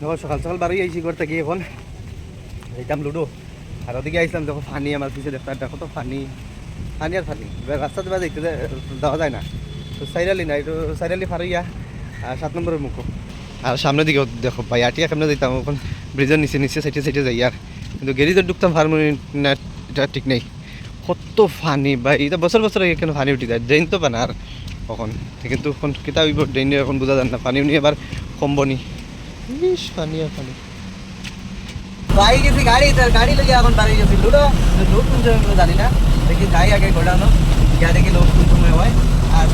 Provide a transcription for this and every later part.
দেখো, সকাল সকাল বাড়ি আইছি ঘর থেকে এখন। যাইতাম লুডো। আর ওদিকে আইসলাম দেখো, ফানি আমার পিছিয়ে দেখতে দেখো তো ফানি। ফানি আর ফানি। এবার রাস্তাতে বা দেখতে যা- যাওয়া যায় না। তো সাইরালি না, একটু সাইরালি আর সাত নম্বরের মুখো। আর সামনের দিকে দেখো, ভাই আটিয়া কেমনে যাইতাম এখন ব্রিজের নিচে নিচে, সাইডে সাইডে যাই, আর কিন্তু গেরিতে ঢুকতাম ফার্মনি না এটা ঠিক নেই। কত ফানি, ভাই, এটা বছর বছর কেন ফানি উঠি যায়? ড্রেন তো পানা আর কখন? কিন্তু এখন কিতাব ড্রেন এখন বোঝা যায় না। পানি নিয়ে এবার কমবনি ইস ফানি ফানি গেছি, গাড়ি তার গাড়ি লগে এখন বাড়ি গেছি। লুডো কোন জানি না। দেখি যাই আগে ঘোরানো। গিয়া দেখি লোক কোন সময় হয়। আর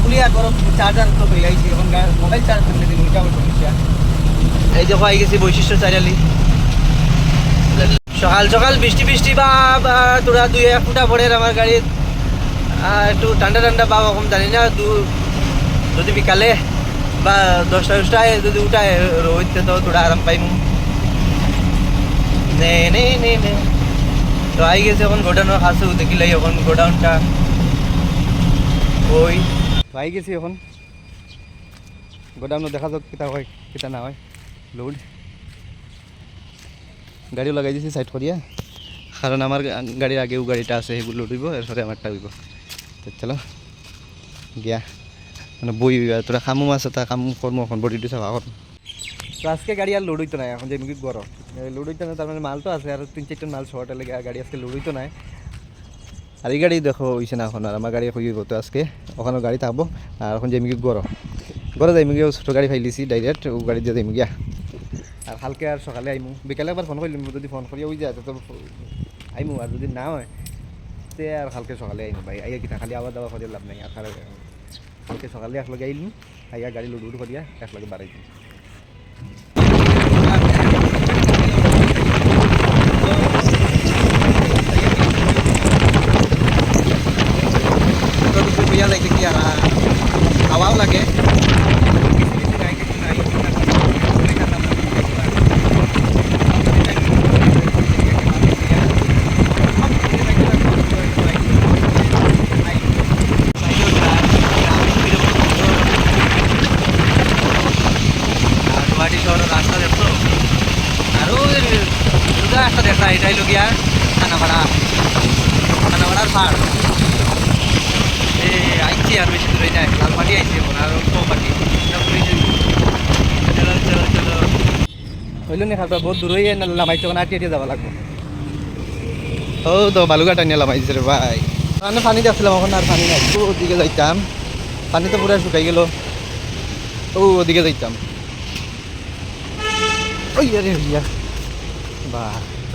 চার্জার তো পেয়ে আইছি এখন মোবাইল চার্জ দিন ওইটা আমার সমস্যা এই দেখো, আই গেছি বৈশিষ্ট্য চারিয়ালি সকাল সকাল বৃষ্টি বৃষ্টি, বা তোরা দুই এক ফুটা পড়ে আমার গাড়িত আর একটু ঠান্ডা ঠান্ডা বা কম জানি না, দু যদি বিকালে বা দশটা দশটায় যদি উঠায় রোহিত তো তোরা আরাম পাইমু। নে নে নে নে। তো আই গেছে এখন গোডাউনের কাছে দেখিলাই এখন গোডাউনটা। ওই। পাই গেছি এখন। গোডাউন দেখা যাক কিতা হয়, কিতা না হয়। লোড। গাড়িও লাগাই দিয়েছি সাইড করিয়া। কারণ আমার গাড়ির আগেও গাড়িটা আছে সেগুলো হইব এরপরে আমারটা হইব তো চলো, গিয়া। মানে বই তোরা কামো আছে তা কাম কর্ম এখন বডিটো এখন। তো আজকে গাড়ি আর লোড হইতো না এখন যে মুখি গরম লোড হইতো না তার মানে মাল তো আছে আর তিন চারটে মাল শর্ট হলে গাড়ি আজকে লোড হইতো না আর এই গাড়ি দেখো হইছে না এখন আর আমার গাড়ি হইব তো আজকে। ওখানে গাড়ি থাকব আর এখন যাইমি গরম গরম যাইমি গিয়ে ছোটো গাড়ি ফাইলিছি ডাইরেক্ট ও গাড়ি দিয়ে যাইমি গিয়া আর কালকে আর সকালে আইমু বিকালে একবার ফোন করলিম যদি ফোন করি ওই যায় তো আইমু আর যদি না হয় তে আর কালকে সকালে আইমু ভাই। আইয়া কিনা খালি আবার দাওয়া করিয়া লাভ নাই আর কালকে সকালে একলগে আইলি আইয়া গাড়ি লুডু করিয়া একলগে বাড়াই দিই তো কিছু বুঝা যায় কি আর হাওয়াও লাগে চহৰৰ ৰাস্তা দেখছ? আৰু দুটা ৰাস্তা দেখা, এটাই লগীয়া খানাপাৰা খানাপাৰাৰ পাৰ এই আইছি আর বেশি দূরে যায় লালপাটি আইছি এখন, আর চৌপাটি চলো হইল নি, খালপা, বহুত দূর হয়ে লামাইতে ওখানে আটিয়ে আটিয়ে যাওয়া লাগবে। ও, তো বালুঘাট আনিয়ে লামাই দিছে রে ভাই। মানে পানি দেখছিলাম এখন আর পানি নাই। ওদিকে যাইতাম। পানি তো পুরো শুকাই গেল। ও, ওদিকে যাইতাম। ওই আরে ইয়া বাহ